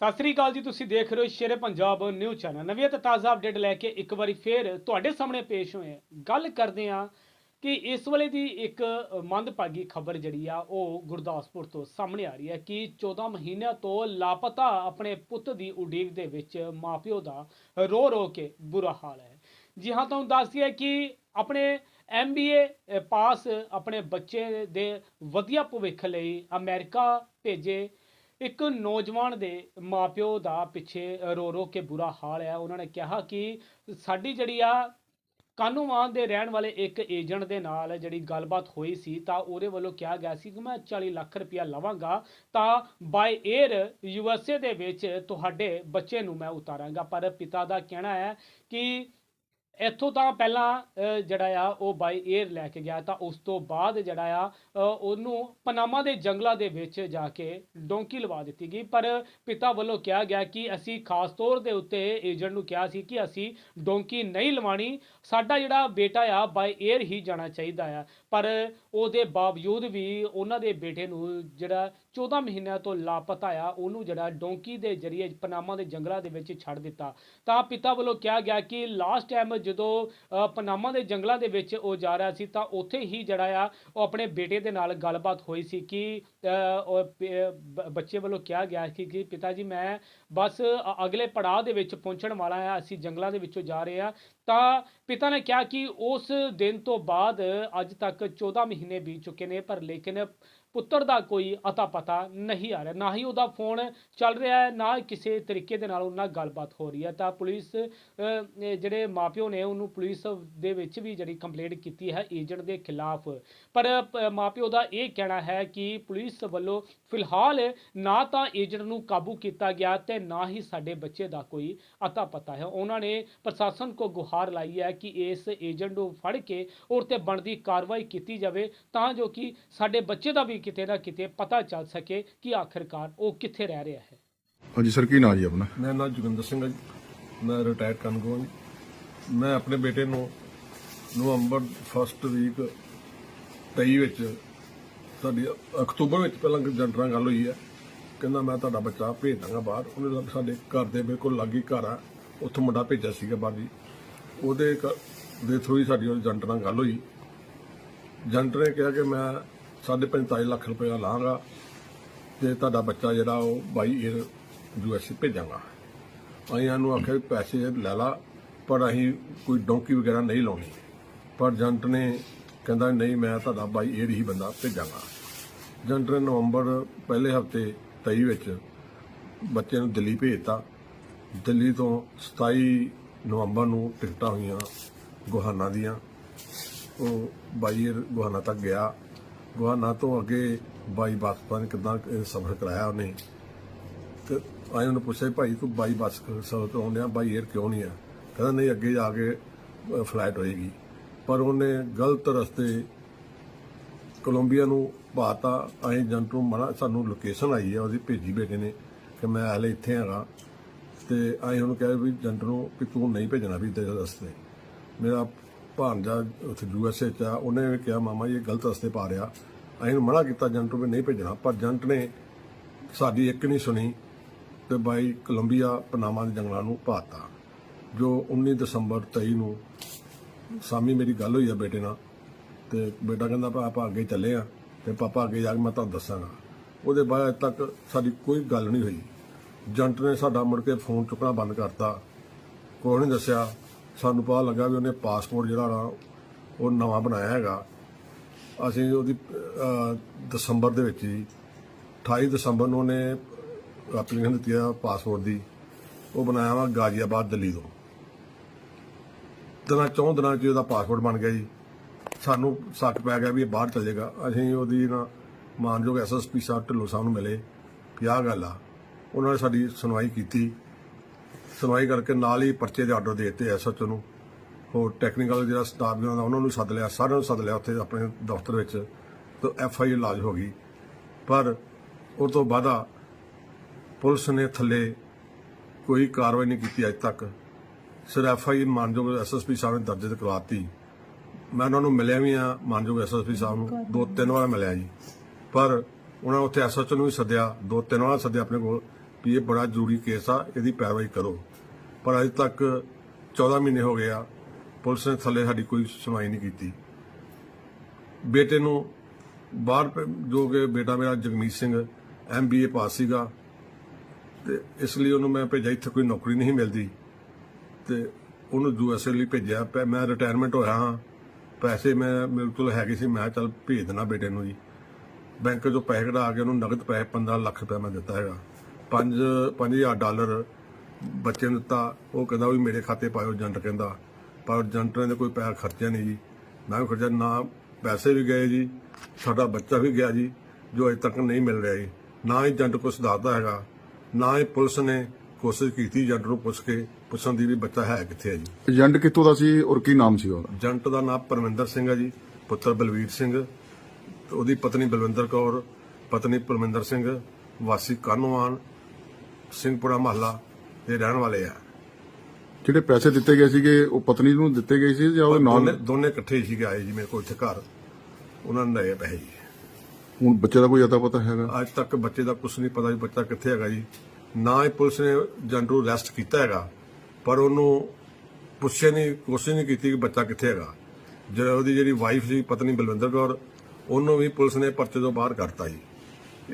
ਸਤਿ ਸ੍ਰੀ ਅਕਾਲ ਜੀ, ਤੁਸੀਂ ਦੇਖ ਰਹੇ ਹੋ ਸ਼ੇਰੇ ਪੰਜਾਬ ਨਿਊਜ਼ ਚੈਨਲ ਨਵੀਂ ਤੇ ਤਾਜ਼ਾ ਅਪਡੇਟ ਲੈ ਕੇ ਇੱਕ ਵਾਰੀ ਫੇਰ ਤੁਹਾਡੇ ਸਾਹਮਣੇ ਪੇਸ਼ ਹੋਏ ਹਾਂ। ਗੱਲ ਕਰਦੇ ਹਾਂ ਕਿ ਇਸ ਵੇਲੇ ਦੀ ਇੱਕ ਮੰਦਭਾਗੀ ਖਬਰ ਜਿਹੜੀ ਆ, ਉਹ ਗੁਰਦਾਸਪੁਰ ਤੋਂ ਸਾਹਮਣੇ ਆ ਰਹੀ ਹੈ ਕਿ 14 ਮਹੀਨਿਆਂ ਤੋਂ ਲਾਪਤਾ ਆਪਣੇ ਪੁੱਤ ਦੀ ਉਡੀਕ ਦੇ ਵਿੱਚ ਮਾਪਿਓ ਦਾ ਰੋ ਰੋ ਕੇ ਬੁਰਾ ਹਾਲ ਹੈ ਜੀ ਹਾਂ, ਤੁਹਾਨੂੰ ਦੱਸਦੀ ਹੈ ਕਿ ਆਪਣੇ ਐਮਬੀਏ ਪਾਸ ਆਪਣੇ ਬੱਚੇ ਦੇ ਵਧੀਆ ਭਵਿੱਖ ਲਈ ਅਮਰੀਕਾ ਭੇਜੇ ਇੱਕ ਨੌਜਵਾਨ ਦੇ ਮਾਪਿਓ ਦਾ ਪਿੱਛੇ ਰੋ ਰੋ ਕੇ ਬੁਰਾ ਹਾਲ ਹੈ। ਉਹਨਾਂ ਨੇ ਕਿਹਾ ਕਿ ਸਾਡੀ ਜਿਹੜੀ ਆ ਕਾਨੂੰਵਾਨ ਦੇ ਰਹਿਣ ਵਾਲੇ ਇੱਕ ਏਜੰਟ ਦੇ ਨਾਲ ਜਿਹੜੀ ਗੱਲਬਾਤ ਹੋਈ ਸੀ ਤਾਂ ਉਹਦੇ ਵੱਲੋਂ ਕਿਹਾ ਗਿਆ ਸੀ ਕਿ ਮੈਂ 40 ਲੱਖ ਰੁਪਇਆ ਲਵਾਂਗਾ ਤਾਂ ਬਾਈ 에ਅਰ ਯੂਐਸਏ ਦੇ ਵਿੱਚ ਤੁਹਾਡੇ ਬੱਚੇ ਨੂੰ ਮੈਂ ਉਤਾਰਾਂਗਾ। ਪਰ ਪਿਤਾ ਦਾ ਕਹਿਣਾ ਹੈ ਕਿ ਇੱਥੋਂ ਤਾਂ ਪਹਿਲਾਂ ਜਿਹੜਾ ਆ, ਉਹ ਬਾਈ 에ਅਰ ਲੈ ਕੇ ਗਿਆ ਤਾਂ ਉਸ ਤੋਂ ਬਾਅਦ ਜਿਹੜਾ ਆ ਉਹਨੂੰ ਪਨਾਮਾ ਦੇ ਜੰਗਲਾਂ ਦੇ ਵਿੱਚ ਜਾ ਕੇ ਡੋਂਕੀ ਲਵਾ ਦਿੱਤੀ ਗਈ। ਪਰ ਪਿਤਾ ਵੱਲੋਂ ਕਿਹਾ ਗਿਆ ਕਿ ਅਸੀਂ ਖਾਸ ਤੌਰ ਦੇ ਉੱਤੇ ਏਜੰਟ ਨੂੰ ਕਿਹਾ ਸੀ ਕਿ ਅਸੀਂ ਡੋਂਕੀ ਨਹੀਂ ਲਵਾਣੀ। ਸਾਡਾ ਜਿਹੜਾ ਬੇਟਾ ਆ ਬਾਈ 에ਅਰ ਹੀ ਜਾਣਾ ਚਾਹੀਦਾ ਆ। ਪਰ ਉਹਦੇ ਬਾਵਜੂਦ ਵੀ ਉਹਨਾਂ ਦੇ ਬੇਟੇ ਨੂੰ ਜਿਹੜਾ 14 ਮਹੀਨਿਆਂ ਤੋਂ ਲਾਪਤਾ ਆ। ਉਹਨੂੰ ਜਿਹੜਾ ਡੋਂਕੀ ਦੇ ਜ਼ਰੀਏ ਪਨਾਮਾ ਦੇ ਜੰਗਲਾਂ ਦੇ ਵਿੱਚ ਛੱਡ ਦਿੱਤਾ। ਤਾਂ ਪਿਤਾ ਵੱਲੋਂ ਕਿਹਾ ਗਿਆ ਕਿ ਲਾਸਟ ਟਾਈਮ ਜਦੋਂ ਅ, ਪਨਾਮਾ ਦੇ ਜੰਗਲਾਂ ਦੇ ਵਿੱਚ ਉਹ ਜਾ ਰਿਹਾ ਸੀ ਤਾਂ ਉੱਥੇ ਹੀ ਜਿਹੜਾ ਆ ਉਹ ਆਪਣੇ ਬੇਟੇ ਦੇ ਨਾਲ ਗੱਲਬਾਤ ਹੋਈ ਸੀ ਕਿ ਬੱਚੇ ਵੱਲੋਂ ਕਿਹਾ ਗਿਆ ਸੀ ਕਿ ਪਿਤਾ ਜੀ ਮੈਂ ਬਸ ਅਗਲੇ ਪੜਾਅ ਦੇ ਵਿੱਚ ਪਹੁੰਚਣ ਵਾਲਾ ਆ ਅਸੀਂ ਜੰਗਲਾਂ ਦੇ ਵਿੱਚੋਂ ਜਾ ਰਹੇ ਆ। ਤਾਂ ਪਿਤਾ ਨੇ ਕਿਹਾ ਕਿ ਉਸ ਦਿਨ ਤੋਂ ਬਾਅਦ ਅੱਜ ਤੱਕ 14 ਮਹੀਨੇ ਬੀਤ ਚੁੱਕੇ ਨੇ ਪਰ ਲੇਕਿਨ ਪੁੱਤਰ ਦਾ ਕੋਈ ਅਤਾ ਪਤਾ ਨਹੀਂ ਆ ਰਿਹਾ। ਨਾ ਹੀ ਉਹਦਾ ਫੋਨ ਚੱਲ ਰਿਹਾ ਹੈ ਨਾ ਕਿਸੇ ਤਰੀਕੇ ਦੇ ਨਾਲ ਉਹਨਾਂ ਨਾਲ ਗੱਲਬਾਤ ਹੋ ਰਹੀ ਹੈ। ਤਾਂ ਪੁਲਿਸ ਅ, ਇਹ ਜਿਹੜੇ ਮਾਪਿਓ ਨੇ ਉਹਨੂੰ ਪੁਲਿਸ ਦੇ ਵਿੱਚ ਵੀ ਜਿਹੜੀ ਕੰਪਲੇਂਟ ਕੀਤੀ ਹੈ ਏਜੰਟ ਦੇ ਖਿਲਾਫ। ਪਰ ਪ- ਮਾਪਿਓ ਦਾ ਇਹ ਕਹਿਣਾ ਹੈ ਕਿ ਪੁਲਿਸ ਵੱਲੋਂ ਫਿਲਹਾਲ ਨਾ ਤਾਂ ਏਜੰਟ ਨੂੰ ਕਾਬੂ ਕੀਤਾ ਗਿਆ ਤੇ ਨਾ ਹੀ ਸਾਡੇ ਬੱਚੇ ਦਾ ਕੋਈ ਅਤਾ ਪਤਾ ਹੈ। ਉਹਨਾਂ ਨੇ ਪ੍ਰਸ਼ਾਸਨ ਕੋ ਗੁਹਾਰ ਲਾਈ ਹੈ ਕਿ ਇਸ ਏਜੰਟ ਨੂੰ ਫੜ ਕੇ ਔਰ ਤੇ ਬਣਦੀ ਕਾਰਵਾਈ ਕੀਤੀ ਜਾਵੇ ਤਾਂ ਜੋ ਕਿ ਸਾਡੇ ਬੱਚੇ ਦਾ ਵੀ ਕਿਤੇ ਨਾ ਕਿਤੇ ਪਤਾ ਚੱਲ ਸਕੇ ਕਿ ਆਖਿਰਕਾਰ ਉਹ ਕਿੱਥੇ ਰਹਿ ਰਿਹਾ ਹੈ। ਹਾਂਜੀ ਸਰ ਕੀ ਨਾਂ ਜੀ ਆਪਣਾ? ਮੇਰਾ ਨਾਮ ਜੋਗਿੰਦਰ ਸਿੰਘ ਹੈ ਜੀ। ਮੈਂ ਰਿਟਾਇਰਡ ਕਾਨੂੰਗੋ ਜੀ। ਮੈਂ ਆਪਣੇ ਬੇਟੇ ਨੂੰ ਨਵੰਬਰ ਫਸਟ ਵੀਕ 23 ਵਿੱਚ ਸਾਡੀ ਅਕਤੂਬਰ ਵਿੱਚ ਪਹਿਲਾਂ ਨਾਲ ਗੱਲ ਹੋਈ ਹੈ। ਕਹਿੰਦਾ ਮੈਂ ਤੁਹਾਡਾ ਬੱਚਾ ਭੇਜ ਦਾਂਗਾ ਬਾਹਰ। ਉਹਨੇ ਸਾਡੇ ਘਰ ਦੇ ਬਿਲਕੁਲ ਲਾਗੇ ਘਰ ਆ। ਉੱਥੋਂ ਮੁੰਡਾ ਭੇਜਿਆ ਸੀਗਾ ਬਾਹਰ ਜੀ। ਉਹਦੇ ਕ- ਦੇ ਥਰੂ ਹੀ ਸਾਡੀ ਉਹ ਏਜੰਟ ਨਾਲ ਗੱਲ ਹੋਈ। ਏਜੰਟ ਨੇ ਕਿਹਾ ਕਿ ਮੈਂ 45 ਲੱਖ ਰੁਪਏ ਲਾਂਗਾ ਤੇ ਤੁਹਾਡਾ ਬੱਚਾ ਜਿਹੜਾ ਉਹ ਬਾਈ 에ਅਰ ਯੂਐਸਏ ਭੇਜਾਂਗਾ। ਅਸੀਂ ਇਹਨੂੰ ਆਖਿਆ ਪੈਸੇ ਲੈ ਲਾ, ਪਰ ਅਸੀਂ ਕੋਈ ਡੌਂਕੀ ਵਗੈਰਾ ਨਹੀਂ ਲਾਉਣੀ। ਪਰ ਜੰਟ ਨੇ ਕਹਿੰਦਾ ਨਹੀਂ, ਮੈਂ ਤੁਹਾਡਾ ਬਾਈ 에ਅਰ ਹੀ ਬੰਦਾ ਭੇਜਾਂਗਾ। ਜੰਟ ਨੇ ਨਵੰਬਰ ਪਹਿਲੇ ਹਫ਼ਤੇ 23 ਵਿੱਚ ਬੱਚੇ ਨੂੰ ਦਿੱਲੀ ਭੇਜਤਾ। ਦਿੱਲੀ ਤੋਂ 27 ਨਵੰਬਰ ਨੂੰ ਟਿਕਟਾਂ ਹੋਈਆਂ ਗੋਹਾਨਾ ਦੀਆਂ। ਉਹ ਬਾਈਰ ਗੁਹਾਨਾ ਤੱਕ ਗਿਆ। ਗੁਹਾਨਾ ਤੋਂ ਅੱਗੇ ਬਾਈ ਬੱਸ ਪਤਾ ਨਹੀਂ ਕਿੱਦਾਂ ਸਫ਼ਰ ਕਰਾਇਆ ਉਹਨੇ। ਤੇ ਆਏ ਉਹਨੂੰ ਪੁੱਛਿਆ ਵੀ ਭਾਈ ਤੂੰ ਬਾਈ ਬੱਸ ਸਫ਼ਰ ਕਰਾਉਣ ਡਿਆ, ਬਾਈ ਏਅਰ ਕਿਉਂ ਨਹੀਂ ਆ? ਕਹਿੰਦਾ ਨਹੀਂ, ਅੱਗੇ ਜਾ ਕੇ ਫਲਾਈਟ ਹੋਏਗੀ। ਪਰ ਉਹਨੇ ਗਲਤ ਰਸਤੇ ਕੋਲੰਬੀਆ ਨੂੰ ਪਾਤਾ ਅਸੀਂ ਏਜੰਟ ਨੂੰ ਮਨਾ ਸਾਨੂੰ ਲੋਕੇਸ਼ਨ ਆਈ ਹੈ ਉਹਦੀ ਭੇਜੀ ਬੇਟੇ ਨੇ ਕਿ ਮੈਂ ਹਲੇ ਇੱਥੇ ਹੈਗਾ। ਤੇ ਅਸੀਂ ਉਹਨੂੰ ਕਿਹਾ ਵੀ ਏਜੰਟ ਨੂੰ ਕਿ ਤੂੰ ਨਹੀਂ ਭੇਜਣਾ ਵੀ ਤੇਰੇ ਰਸਤੇ। ਮੇਰਾ ਭਾਂਜਾ ਉੱਥੇ ਯੂਐਸਏ ਚ ਆ, ਉਹਨੇ ਵੀ ਕਿਹਾ, ਮਾਮਾ ਜੀ ਇਹ ਗਲਤ ਰਸਤੇ ਪਾ ਰਿਹਾ। ਅਸੀਂ ਉਹਨੂੰ ਮਨਾ ਕੀਤਾ, ਜੰਟ ਨੂੰ ਵੀ ਨਹੀਂ ਭੇਜਣਾ। ਪਰ ਜੰਟ ਨੇ ਸਾਡੀ ਇੱਕ ਨਹੀਂ ਸੁਣੀ ਤੇ ਬਾਈ ਕੋਲੰਬੀਆ ਪਨਾਮਾ ਦੇ ਜੰਗਲਾਂ ਨੂੰ ਪਾਤਾ ਜੋ 19 ਦਸੰਬਰ 23 ਨੂੰ ਸਾਮੀ ਮੇਰੀ ਗੱਲ ਹੋਈ ਆ ਬੇਟੇ ਨਾਲ ਤੇ ਬੇਟਾ ਕਹਿੰਦਾ ਭਾ ਆਪਾਂ ਅੱਗੇ ਚੱਲੇ ਆ ਤੇ ਪਾਪਾ ਅੱਗੇ ਜਾ ਕੇ ਮੈਂ ਤੁਹਾਨੂੰ ਦੱਸਾਂਗਾ। ਉਹਦੇ ਬਾਅਦ ਅੱਜ ਤੱਕ ਸਾਡੀ ਕੋਈ ਗੱਲ ਨਹੀਂ ਹੋਈ। ਜੰਟ ਨੇ ਸਾਡਾ ਮੁੜ ਕੇ ਫੋਨ ਚੁੱਕਣਾ ਬੰਦ ਕਰਤਾ। ਕੋਈ ਨਹੀਂ ਦੱਸਿਆ। ਸਾਨੂੰ ਪਤਾ ਲੱਗਾ ਵੀ ਉਹਨੇ ਪਾਸਪੋਰਟ ਜਿਹੜਾ ਨਾ ਉਹ ਨਵਾਂ ਬਣਾਇਆ ਹੈਗਾ। ਅਸੀਂ ਉਹਦੀ ਦਸੰਬਰ ਦੇ ਵਿੱਚ ਜੀ 28 ਦਸੰਬਰ ਨੂੰ ਉਹਨੇ ਐਪਲੀਕੇਸ਼ਨ ਦਿੱਤੀ ਆ ਪਾਸਪੋਰਟ ਦੀ। ਉਹ ਬਣਾਇਆ ਵਾ ਗਾਜ਼ੀਆਬਾਦ ਦਿੱਲੀ ਤੋਂ। ਦਿਨਾਂ ਚੌਂ ਦਿਨਾਂ 'ਚ ਉਹਦਾ ਪਾਸਪੋਰਟ ਬਣ ਗਿਆ ਜੀ। ਸਾਨੂੰ ਸ਼ੱਕ ਪੈ ਗਿਆ ਵੀ ਇਹ ਬਾਹਰ ਚਲੇ ਜਾਏਗਾ ਅਸੀਂ ਉਹਦੀ ਨਾ ਮਾਨਯੋਗ ਐਸਐਸਪੀ ਸਾਹਿਬ ਢਿੱਲੋਂ ਸਾਹਿਬ ਨੂੰ ਮਿਲੇ ਵੀ ਆਹ ਗੱਲ ਆ। ਉਹਨਾਂ ਨੇ ਸਾਡੀ ਸੁਣਵਾਈ ਕੀਤੀ। ਸੁਣਵਾਈ ਕਰਕੇ ਨਾਲ ਹੀ ਪਰਚੇ ਦੇ ਆਰਡਰ ਦੇ ਦਿੱਤੇ ਐਸਐਚਓ ਨੂੰ। ਹੋਰ ਟੈਕਨੀਕਲ ਜਿਹੜਾ ਸਟਾਫ ਜਿਹੜਾ ਉਹਨਾਂ ਨੂੰ ਸੱਦ ਲਿਆ, ਸਾਰਿਆਂ ਨੂੰ ਸੱਦ ਲਿਆ ਉੱਥੇ ਆਪਣੇ ਦਫ਼ਤਰ ਵਿੱਚ। ਤੇ ਐਫ ਆਈ ਲਾਜ ਹੋ ਗਈ। ਪਰ ਉਹ ਤੋਂ ਬਾਅਦ ਪੁਲਿਸ ਨੇ ਥੱਲੇ ਕੋਈ ਕਾਰਵਾਈ ਨਹੀਂ ਕੀਤੀ ਅਜੇ ਤੱਕ। ਸਿਰਫ ਐਫ ਆਈ ਮਾਨਯੋਗ ਐਸਐਸਪੀ ਸਾਹਿਬ ਨੇ ਦਰਜ ਕਰਵਾਤੀ। ਮੈਂ ਉਹਨਾਂ ਨੂੰ ਮਿਲਿਆ ਵੀ ਆ ਮਾਨਯੋਗ ਐਸਐਸਪੀ ਸਾਹਿਬ ਨੂੰ। ਦੋ ਤਿੰਨ ਵਾਰ ਮਿਲਿਆ ਜੀ। ਪਰ ਉਹਨਾਂ ਉੱਥੇ ਐਸਐਚਓ ਨੂੰ ਵੀ ਸੱਦਿਆ। ਦੋ ਤਿੰਨ ਵਾਰ ਸੱਦਿਆ ਆਪਣੇ ਕੋਲ ਵੀ ਇਹ ਬੜਾ ਜ਼ਰੂਰੀ ਕੇਸ ਆ, ਇਹਦੀ ਪੈਰਵਾਈ ਕਰੋ। ਪਰ ਅਜੇ ਤੱਕ 14 ਮਹੀਨੇ ਹੋ ਗਏ ਆ ਪੁਲਿਸ ਨੇ ਥੱਲੇ ਸਾਡੀ ਕੋਈ ਸੁਣਵਾਈ ਨਹੀਂ ਕੀਤੀ। ਬੇਟੇ ਨੂੰ ਬਾਹਰ ਜੋ ਕਿ ਬੇਟਾ ਮੇਰਾ ਜਗਮੀਤ ਸਿੰਘ ਐਮਬੀਏ ਪਾਸ ਸੀਗਾ। ਤੇ ਇਸ ਲਈ ਉਹਨੂੰ ਮੈਂ ਭੇਜਿਆ, ਇੱਥੇ ਕੋਈ ਨੌਕਰੀ ਨਹੀਂ ਮਿਲਦੀ। ਤੇ ਉਹਨੂੰ ਯੂਐਸਏ ਲਈ ਭੇਜਿਆ, ਪੈ- ਮੈਂ ਰਿਟਾਇਰਮੈਂਟ ਹੋਇਆ ਹਾਂ। ਪੈਸੇ ਮੈਂ ਮੇਰੇ ਕੋਲ ਹੈਗੇ ਸੀ, ਮੈਂ ਚੱਲ ਭੇਜ ਦੇਣਾ ਬੇਟੇ ਨੂੰ ਜੀ। ਬੈਂਕ ਚੋਂ ਪੈਸੇ ਕਢਾ ਕੇ ਉਹਨੂੰ ਨਗਦ ਪੈਸੇ 15 ਲੱਖ ਰੁਪਏ ਮੈਂ ਦਿੱਤਾ ਹੈਗਾ। 5 5000 ਡਾਲਰ ਬੱਚੇ ਨੂੰ ਦਿੱਤਾ। ਉਹ ਕਹਿੰਦਾ ਵੀ ਮੇਰੇ ਖਾਤੇ ਪਾਇਓ ਜੰਟ ਕਹਿੰਦਾ। ਪਰ ਏਜੰਟ ਨੇ ਕੋਈ ਪੈਸਾ ਖਰਚਿਆ ਨਹੀਂ ਜੀ। ਵੀ ਖਰਚਿਆ ਨਾ ਪੈਸੇ ਵੀ ਗਏ ਜੀ। ਸਾਡਾ ਬੱਚਾ ਵੀ ਗਿਆ ਜੀ ਜੋ ਅਜੇ ਤੱਕ ਨਹੀਂ ਮਿਲ ਰਿਹਾ ਜੀ। ਨਾ ਹੀ ਏਜੰਟ ਕੁਛ ਦੱਸਦਾ ਹੈਗਾ ਨਾ ਹੀ ਪੁਲਿਸ ਨੇ ਕੋਸ਼ਿਸ਼ ਕੀਤੀ ਏਜੰਟ ਨੂੰ ਪੁੱਛ ਕੇ ਪੁੱਛਣ ਦੀ ਵੀ ਬੱਚਾ ਹੈ ਕਿੱਥੇ ਹੈ ਜੀ। ਏਜੰਟ ਕਿੱਥੋਂ ਦਾ ਸੀ ਔਰ ਕੀ ਨਾਮ ਸੀ ਉਹਦਾ? ਏਜੰਟ ਦਾ ਨਾਮ ਪਰਮਿੰਦਰ ਸਿੰਘ ਹੈ ਜੀ ਪੁੱਤਰ ਬਲਵੀਰ ਸਿੰਘ ਤੇ ਉਹਦੀ ਪਤਨੀ ਬਲਵਿੰਦਰ ਕੌਰ ਪਤਨੀ ਪਰਮਿੰਦਰ ਸਿੰਘ ਵਾਸੀ ਕਾਨੋਵਾਨ ਸਿੰਘਪੁਰਾ ਮਹੱਲਾ ਦੇ ਰਹਿਣ ਵਾਲੇ ਆ। ਜਿਹੜੇ ਪੈਸੇ ਦਿੱਤੇ ਗਏ ਸੀਗੇ ਉਹ ਪਤਨੀ ਨੂੰ ਦਿੱਤੇ ਗਏ ਸੀ ਜਾਂ ਉਹਦੇ ਦੋਨੇ ਨਾਲ ਦੋਨੇ ਇਕੱਠੇ ਸੀਗੇ ਆਏ ਜੀ ਮੇਰੇ ਕੋਲ ਇੱਥੇ ਘਰ। ਉਹਨਾਂ ਨੇ ਲਏ ਪੈਸੇ ਜੀ। ਹੁਣ ਬੱਚੇ ਦਾ ਕੋਈ ਅਤਾ ਪਤਾ ਹੈਗਾ? ਅੱਜ ਤੱਕ ਬੱਚੇ ਦਾ ਕੁਝ ਨਹੀਂ ਪਤਾ ਵੀ ਬੱਚਾ ਕਿੱਥੇ ਹੈਗਾ ਜੀ। ਨਾ ਹੀ ਪੁਲਿਸ ਨੇ ਨੂੰ ਅਰੈਸਟ ਕੀਤਾ ਹੈਗਾ ਪਰ ਉਹਨੂੰ ਪੁੱਛਿਆ ਨਹੀਂ ਕੋਸ਼ਿਸ਼ ਨਹੀਂ ਕੀਤੀ ਕਿ ਬੱਚਾ ਕਿੱਥੇ ਹੈਗਾ। ਜਿਹੜਾ ਉਹਦੀ ਜਿਹੜੀ ਵਾਈਫ ਸੀ ਪਤਨੀ ਬਲਵਿੰਦਰ ਕੌਰ ਉਹਨੂੰ ਵੀ ਪੁਲਿਸ ਨੇ ਪਰਚੇ ਤੋਂ ਬਾਹਰ ਕੱਢਤਾ ਜੀ।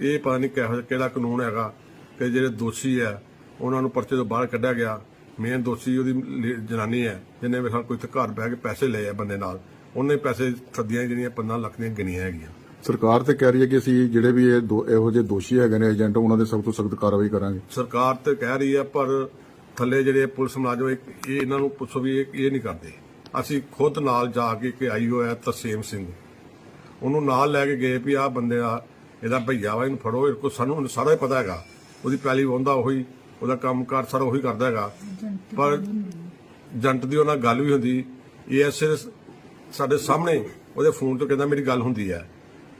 ਇਹ ਪਤਾ ਨਹੀਂ ਕਿਹੋ ਕਿਹੜਾ ਕਾਨੂੰਨ ਹੈਗਾ ਕਿ ਜਿਹੜੇ ਦੋਸ਼ੀ ਹੈ ਉਹਨਾਂ ਨੂੰ ਪਰਚੇ ਤੋਂ ਬਾਹਰ ਕੱਢਿਆ ਗਿਆ। ਮੇਨ ਦੋਸ਼ੀ ਉਹਦੀ ਲੇ- ਜਨਾਨੀ ਹੈ ਜਿਹਨੇ ਖਿਆਲ ਕੋਈ ਇੱਥੇ ਘਰ ਬਹਿ ਕੇ ਪੈਸੇ ਲਏ ਆ ਬੰਦੇ ਨਾਲ। ਉਹਨੇ ਪੈਸੇ ਥੱਦੀਆਂ ਜਿਹੜੀਆਂ 15 ਲੱਖ ਦੀਆਂ ਗਿਣੀਆਂ ਹੈਗੀਆਂ। ਸਰਕਾਰ ਤੇ ਕਹਿ ਰਹੀ ਹੈ ਕਿ ਅਸੀਂ ਜਿਹੜੇ ਵੀ ਇਹ ਦੋ- ਇਹੋ ਜਿਹੇ ਦੋਸ਼ੀ ਹੈਗੇ ਨੇ ਏਜੰਟ ਉਹਨਾਂ ਦੇ ਸਖਤ ਤੋਂ ਸਖਤ ਕਾਰਵਾਈ ਕਰਾਂਗੇ। ਸਰਕਾਰ ਤੇ ਕਹਿ ਰਹੀ ਹੈ ਪਰ ਥੱਲੇ ਜਿਹੜੇ ਪੁਲਿਸ ਮੁਲਾਜ਼ਮ ਇਹ ਇਹ ਇਹਨਾਂ ਨੂੰ ਪੁੱਛੋ ਵੀ ਇਹ ਇਹ ਨਹੀਂ ਕਰਦੇ। ਅਸੀਂ ਖੁਦ ਨਾਲ ਜਾ ਕੇ ਕਿ ਆਈ ਹੋਇਆ ਤਰਸੇਮ ਸਿੰਘ। ਉਹਨੂੰ ਨਾਲ ਲੈ ਕੇ ਗਏ ਵੀ ਆਹ ਬੰਦੇ ਆ ਇਹਦਾ ਭਈਆ ਵਾ ਇਹਨੂੰ ਫੜੋ ਇਹ ਕੋ ਸਾਨੂੰ ਹੁਣ ਸਾਰਾ ਹੀ ਪਤਾ ਹੈਗਾ। ਉਹਦੀ ਪੈਲੀ ਵਾਹੁੰਦਾ ਉਹੀ ਉਹਦਾ ਕੰਮਕਾਰ ਸਾਰਾ ਉਹੀ ਕਰਦਾ ਹੈਗਾ। ਪਰ ਏਜੰਟ ਦੀ ਉਹਨਾਂ ਗੱਲ ਵੀ ਹੁੰਦੀ। ਏਐਸਏ ਸਾਡੇ ਸਾਹਮਣੇ ਉਹਦੇ ਫੋਨ ਤੋਂ ਕਹਿੰਦਾ ਮੇਰੀ ਗੱਲ ਹੁੰਦੀ ਹੈ।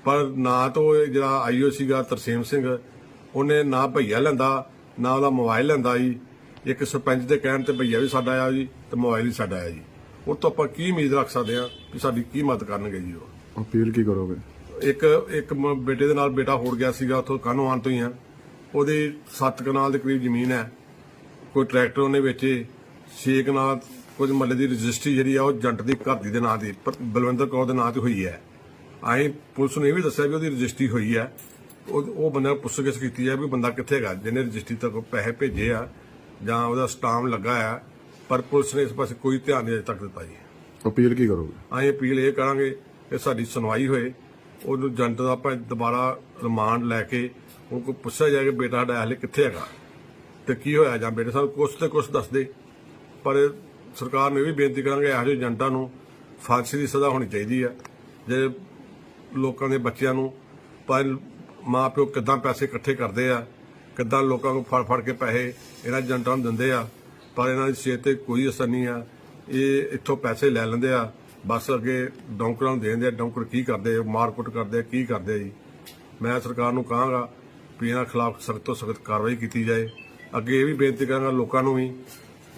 ਪਰ ਨਾ ਤਾਂ ਉਹ ਜਿਹੜਾ ਆਈਓ ਸੀਗਾ ਤਰਸੇਮ ਸਿੰਘ ਉਹਨੇ ਨਾ ਭਈਆ ਲੈਂਦਾ ਨਾ ਉਹਦਾ ਮੋਬਾਈਲ ਲੈਂਦਾ ਜੀ। ਇੱਕ ਸਰਪੰਚ ਦੇ ਕਹਿਣ ਤੇ ਭਈਆ ਵੀ ਸਾਡਾ ਆਇਆ ਜੀ ਤੇ ਮੋਬਾਈਲ ਵੀ ਸਾਡਾ ਆਇਆ ਜੀ। ਉਹ ਤੋਂ ਆਪਾਂ ਕੀ ਉਮੀਦ ਰੱਖ ਸਕਦੇ ਹਾਂ ਕਿ ਸਾਡੀ ਕੀ ਮਦਦ ਕਰਨਗੇ ਜੀ ਉਹ? ਅਪੀਲ ਕੀ ਕਰੋਗੇ? ਇੱਕ ਇੱਕ ਬੇਟੇ ਦੇ ਨਾਲ ਬੇਟਾ ਹੋੜ ਗਿਆ ਸੀਗਾ ਉੱਥੋਂ ਕਾਨੋਆਨ ਤੋਂ ਹੀ ਆ? ਉਹਦੀ 7 ਕਨਾਲ ਦੇ ਕਰੀਬ ਜ਼ਮੀਨ ਹੈ। ਕੋਈ ਟਰੈਕਟਰ ਉਹਨੇ ਵੇਚੇ 6 ਕਨਾਲ ਕੁਝ ਮੱਲੇ ਦੀ ਰਜਿਸਟਰੀ ਜਿਹੜੀ ਆ ਉਹ ਜੰਟ ਦੀ ਘਰ ਦੀ ਦੇ ਨਾਂ ਦੀ ਬਲਵਿੰਦਰ ਕੌਰ ਦੇ ਨਾਂ ਤੇ ਹੋਈ ਹੈ। ਆਏ ਪੁਲਿਸ ਨੇ ਇਹ ਵੀ ਦੱਸਿਆ ਵੀ ਉਹਦੀ ਰਜਿਸਟਰੀ ਹੋਈ ਹੈ। ਉਹ ਉਹ ਬੰਦੇ ਪੁੱਛਗਿੱਛ ਕੀਤੀ ਹੈ ਵੀ ਬੰਦਾ ਕਿੱਥੇ ਹੈਗਾ ਜਿਹਨੇ ਰਜਿਸਟਰੀ ਤੱਕ ਪੈਸੇ ਭੇਜੇ ਆ ਜਾਂ ਉਹਦਾ ਸਟਾਮ ਲੱਗਾ ਆ ਪਰ ਪੁਲਿਸ ਨੇ ਇਸ ਪਾਸੇ ਕੋਈ ਧਿਆਨ ਨਹੀਂ ਅਜੇ ਤੱਕ ਦਿੱਤਾ ਜੀ। ਅਪੀਲ ਕੀ ਕਰੋਗੇ? ਅਸੀਂ ਅਪੀਲ ਇਹ ਕਰਾਂਗੇ ਕਿ ਸਾਡੀ ਸੁਣਵਾਈ ਹੋਏ ਉਹਨੂੰ ਜੰਟ ਦਾ ਆਪਾਂ ਦੁਬਾਰਾ ਰਿਮਾਂਡ ਲੈ ਕੇ ਉਹ ਕੋਈ ਪੁੱਛਿਆ ਜਾਏ ਕਿ ਬੇਟਾ ਸਾਡਾ ਹਾਲੇ ਕਿੱਥੇ ਹੈਗਾ ਤੇ ਕੀ ਹੋਇਆ ਜਾਂ ਬੇਟੇ ਸਾਨੂੰ ਕੁਛ ਤੇ ਕੁਛ ਦੱਸ ਦੇ ਪਰ ਸਰਕਾਰ ਨੂੰ ਇਹ ਵੀ ਬੇਨਤੀ ਕਰਾਂਗੇ ਇਹੋ ਜਿਹੇ ਏਜੰਟਾਂ ਨੂੰ ਫਾਂਸੀ ਦੀ ਸਜ਼ਾ ਹੋਣੀ ਚਾਹੀਦੀ ਆ, ਜੇ ਲੋਕਾਂ ਦੇ ਬੱਚਿਆਂ ਨੂੰ ਪਰ ਮਾਂ ਪਿਓ ਕਿੱਦਾਂ ਪੈਸੇ ਇਕੱਠੇ ਕਰਦੇ ਆ, ਕਿੱਦਾਂ ਲੋਕਾਂ ਨੂੰ ਫੜ ਫੜ ਕੇ ਪੈਸੇ ਇਹਨਾਂ ਏਜੰਟਾਂ ਨੂੰ ਦਿੰਦੇ ਆ, ਪਰ ਇਹਨਾਂ ਦੀ ਸਿਹਤ ਤੇ ਕੋਈ ਅਸਰ ਨਹੀਂ ਆ। ਇਹ ਇੱਥੋਂ ਪੈਸੇ ਲੈ ਲੈਂਦੇ ਆ, ਬਸ ਅੱਗੇ ਡੌਂਕਰਾਂ ਨੂੰ ਦੇ ਦਿੰਦੇ ਆ, ਡੌਂਕਰ ਕੀ ਕਰਦੇ ਆ ਮਾਰਕੁੱਟ ਕਰਦੇ ਆ, ਕੀ ਕਰਦੇ ਜੀ। ਮੈਂ ਸਰਕਾਰ ਨੂੰ ਕਹਾਂਗਾ ਵੀ ਇਹਨਾਂ ਖਿਲਾਫ ਸਖਤ ਤੋਂ ਸਖਤ ਕਾਰਵਾਈ ਕੀਤੀ ਜਾਏ। ਅੱਗੇ ਇਹ ਵੀ ਬੇਨਤੀ ਕਰਾਂਗਾ ਲੋਕਾਂ ਨੂੰ ਵੀ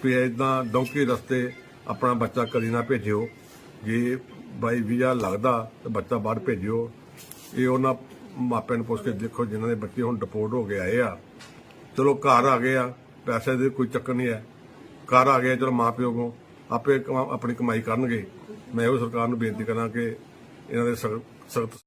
ਵੀ ਇਦਾਂ ਡੌਂਕੀ ਰਸਤੇ ਆਪਣਾ ਬੱਚਾ ਕਦੀ ਨਾ ਭੇਜਿਓ। ਜੇ ਬਾਈ ਵੀਜ਼ਾ ਲੱਗਦਾ ਤਾਂ ਬੱਚਾ ਬਾਹਰ ਭੇਜਿਓ। ਇਹ ਉਹਨਾਂ ਮਾਪਿਆਂ ਨੂੰ ਪੁੱਛ ਕੇ ਦੇਖੋ ਜਿਨ੍ਹਾਂ ਦੇ ਬੱਚੇ ਹੁਣ ਡਿਪੋਰਟ ਹੋ ਕੇ ਆਏ ਆ। ਚਲੋ ਘਰ ਆ ਗਏ ਆ, ਪੈਸੇ ਦੇ ਕੋਈ ਚੱਕਰ ਨਹੀਂ ਹੈ। ਘਰ ਆ ਗਏ ਚਲੋ ਮਾਪਿਓ ਕੋ ਆਪੇ ਕਮਾ- ਆਪਣੀ ਕਮਾਈ ਕਰਨਗੇ। ਮੈਂ ਇਹੋ ਸਰਕਾਰ ਨੂੰ ਬੇਨਤੀ ਕਰਾਂ ਕਿ ਇਹਨਾਂ ਦੇ ਸਖਤ